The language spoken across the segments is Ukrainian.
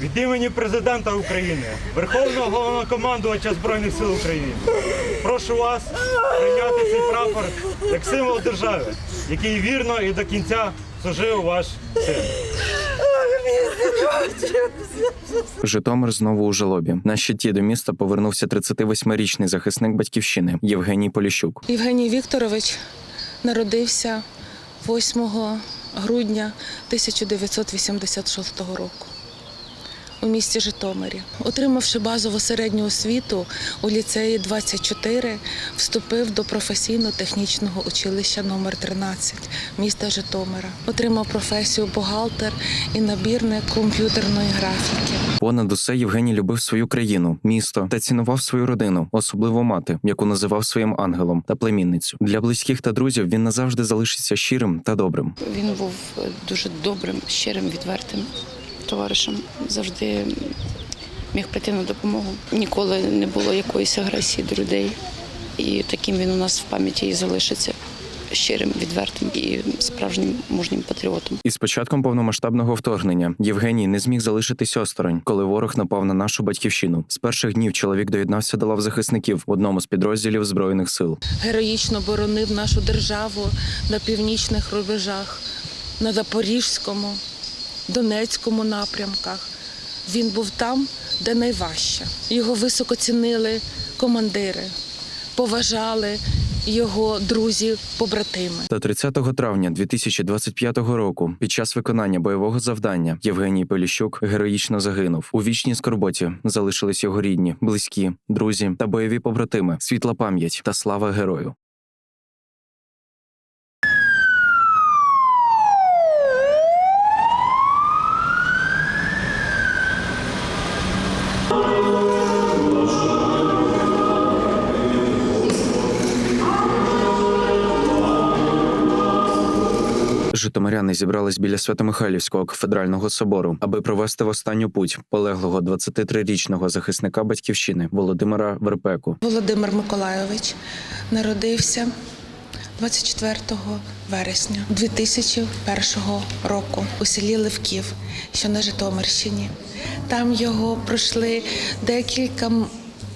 Від імені президента України, Верховного Головнокомандувача Збройних сил України, прошу вас прийняти цей прапор як символ держави, який вірно і до кінця служив ваш син. Житомир знову у жалобі. На щиті до міста повернувся 38-річний захисник батьківщини Євгеній Поліщук. Євгеній Вікторович народився 8 грудня 1986 року у місті Житомирі. Отримавши базову середню освіту у ліцеї 24, вступив до професійно-технічного училища номер 13 міста Житомира. Отримав професію бухгалтер і набірник комп'ютерної графіки. Понад усе Євгеній любив свою країну, місто та цінував свою родину, особливо мати, яку називав своїм ангелом та племінницю. Для близьких та друзів він назавжди залишиться щирим та добрим. Він був дуже добрим, щирим, відвертим товаришем. Завжди міг прийти на допомогу. Ніколи не було якоїсь агресії до людей. І таким він у нас в пам'яті і залишиться щирим, відвертим і справжнім мужнім патріотом. Із початком повномасштабного вторгнення Євгеній не зміг залишитись осторонь, коли ворог напав на нашу батьківщину. З перших днів чоловік доєднався до лав захисників в одному з підрозділів збройних сил. героїчно боронив нашу державу на північних рубежах, на Запорізькому, Донецькому напрямках. Він був там, де найважче. Його високо цінили командири, поважали його друзі, побратими. Та 30 травня 2025 року, під час виконання бойового завдання, Євгеній Поліщук героїчно загинув. У вічній скорботі залишились його рідні, близькі, друзі та бойові побратими, світла пам'ять та слава герою. Житомиряни зібрались біля Свято-Михайлівського кафедрального собору, аби провести в останню путь полеглого 23-річного захисника батьківщини Володимира Верпеку. Володимир Миколайович народився 24 вересня 2001 року у селі Левків, що на Житомирщині. Там його пройшли декілька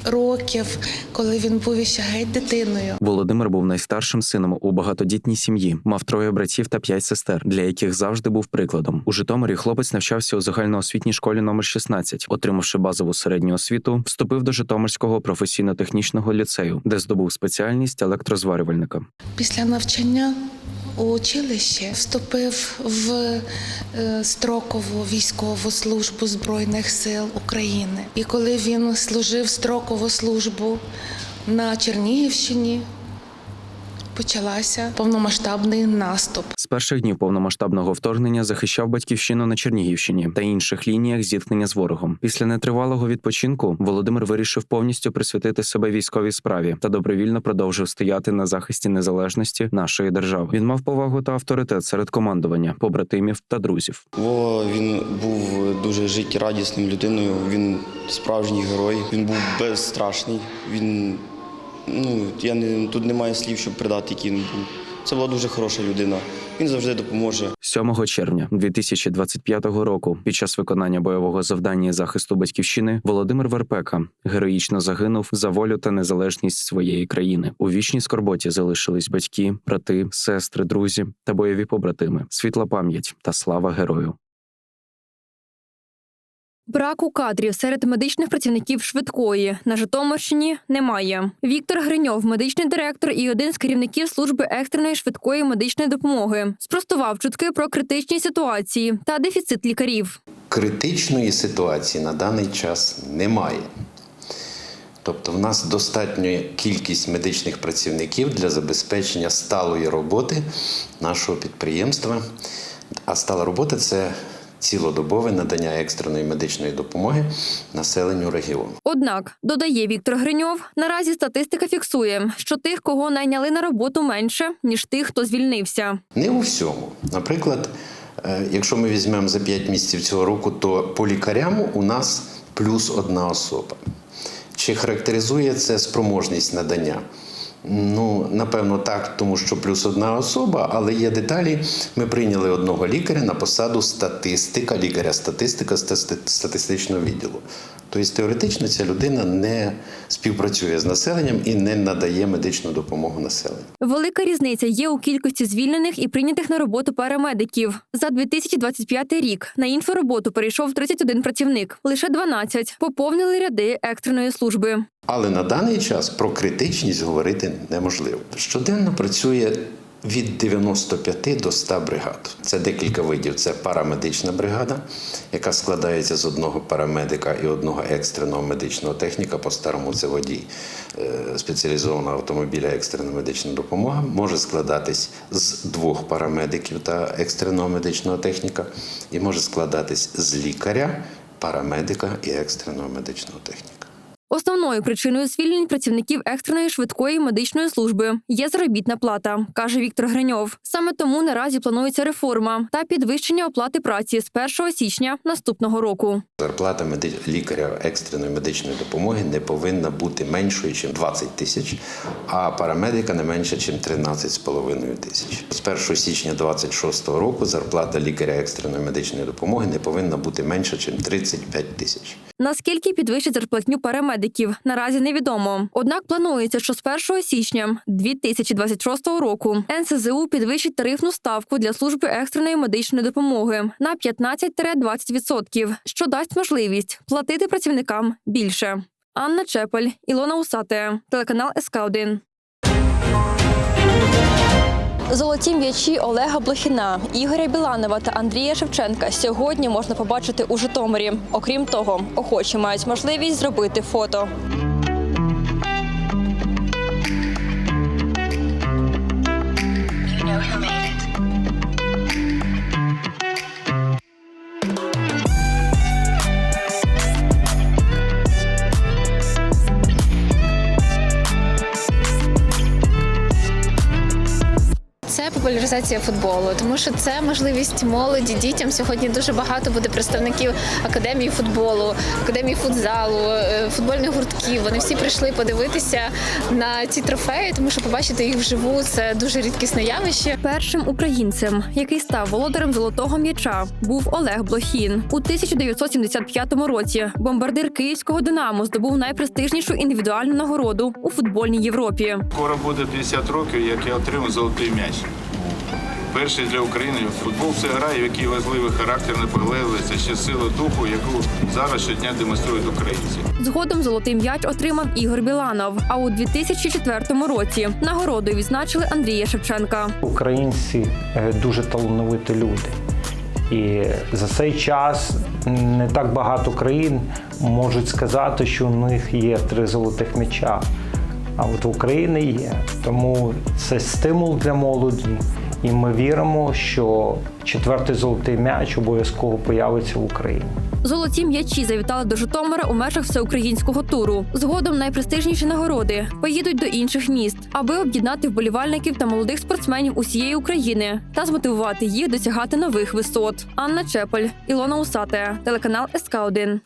років, коли він був іще геть дитиною. Володимир був найстаршим сином у багатодітній сім'ї, мав троє братів та п'ять сестер, для яких завжди був прикладом. У Житомирі хлопець навчався у загальноосвітній школі номер 16. Отримавши базову середню освіту, вступив до Житомирського професійно-технічного ліцею, де здобув спеціальність електрозварювальника. Після навчання у училище вступив в е, строкову військову службу Збройних сил України. І коли він служив строкову службу на Чернігівщині, почалася повномасштабний наступ. З перших днів повномасштабного вторгнення захищав батьківщину на Чернігівщині та інших лініях зіткнення з ворогом. Після нетривалого відпочинку Володимир вирішив повністю присвятити себе військовій справі та добровільно продовжив стояти на захисті незалежності нашої держави. Він мав повагу та авторитет серед командування, побратимів та друзів. Во він був дуже життєрадісним людиною. Він справжній герой. Він був безстрашний. Він ну я не тут немає слів, щоб придати, який він був. Це була дуже хороша людина. Він завжди допоможе. 7 червня 2025 року, під час виконання бойового завдання захисту батьківщини, Володимир Верпека героїчно загинув за волю та незалежність своєї країни. У вічній скорботі залишились батьки, брати, сестри, друзі та бойові побратими. Світла пам'ять та слава герою. Браку кадрів серед медичних працівників швидкої на Житомирщині немає. Віктор Гриньов, медичний директор і один з керівників служби екстреної швидкої медичної допомоги, спростував чутки про критичні ситуації та дефіцит лікарів. критичної ситуації на даний час немає. Тобто, в нас достатня кількість медичних працівників для забезпечення сталої роботи нашого підприємства. А стала робота це цілодобове надання екстреної медичної допомоги населенню регіону. Однак, додає Віктор Гриньов, наразі статистика фіксує, що тих, кого найняли на роботу менше, ніж тих, хто звільнився. Не у всьому. Наприклад, е, якщо ми візьмемо за 5 місяців цього року, то по лікарям у нас плюс одна особа. Чи характеризує це спроможність надання? Ну, напевно, так, тому що плюс одна особа, але є деталі. Ми прийняли одного лікаря на посаду статистика, лікаря статистика стати- статистичного відділу. Тобто, теоретично ця людина не співпрацює з населенням і не надає медичну допомогу населенню. Велика різниця є у кількості звільнених і прийнятих на роботу парамедиків. За 2025 рік на іншу роботу перейшов 31 працівник, лише 12 поповнили ряди екстреної служби. Але на даний час про критичність говорити неможливо. Щоденно працює від 95 до 100 бригад. Це декілька видів. Це парамедична бригада, яка складається з одного парамедика і одного екстреного медичного техніка. По-старому це водій е, спеціалізованого автомобіля екстрена медична допомога. Може складатись з двох парамедиків та екстреного медичного техніка, і може складатись з лікаря, парамедика і екстреного медичного техніка. Основною причиною звільнень працівників екстреної швидкої медичної служби є заробітна плата, каже Віктор Гриньов. Саме тому наразі планується реформа та підвищення оплати праці з 1 січня наступного року. Зарплата лікаря екстреної медичної допомоги не повинна бути меншою, ніж 20 тисяч, а парамедика не менше, ніж 13,5 тисяч. З 1 січня 2026 року зарплата лікаря екстреної медичної допомоги не повинна бути менша, ніж 35 тисяч. Наскільки підвищить зарплатню парамедиків, наразі невідомо. Однак планується, що з 1 січня 2026 року НСЗУ підвищить тарифну ставку для служби екстреної медичної допомоги на 15-20%, що дасть можливість платити працівникам більше. Анна Чепель, Ілона Усате, телеканал СК 1 Золоті м'ячі Олега Блохіна, Ігоря Біланова та Андрія Шевченка сьогодні можна побачити у Житомирі. Окрім того, охочі мають можливість зробити фото. Популяризація футболу, тому що це можливість молоді дітям. Сьогодні дуже багато буде представників академії футболу, академії футзалу, е, футбольних гуртків. Вони всі прийшли подивитися на ці трофеї, тому що побачити їх вживу це дуже рідкісне явище. Першим українцем, який став володарем золотого м'яча, був Олег Блохін. У 1975 році бомбардир київського Динамо здобув найпрестижнішу індивідуальну нагороду у футбольній Європі. Скоро буде 50 років, як я отримав золотий м'яч. Перший для України. Футбол це гра, в якій важливий характер, наполегливість, ще сила духу, яку зараз щодня демонструють українці. Згодом золотий м'яч отримав Ігор Біланов. А у 2004 році нагородою відзначили Андрія Шевченка. Українці е, дуже талановиті люди. І за цей час не так багато країн можуть сказати, що у них є три золотих м'яча. А от в Україні є. Тому це стимул для молоді. І ми віримо, що четвертий золотий м'яч обов'язково появиться в Україні. Золоті м'ячі завітали до Житомира у межах всеукраїнського туру. Згодом найпрестижніші нагороди поїдуть до інших міст, аби об'єднати вболівальників та молодих спортсменів усієї України та змотивувати їх досягати нових висот. Анна Чепель, Ілона Усате, телеканал СК 1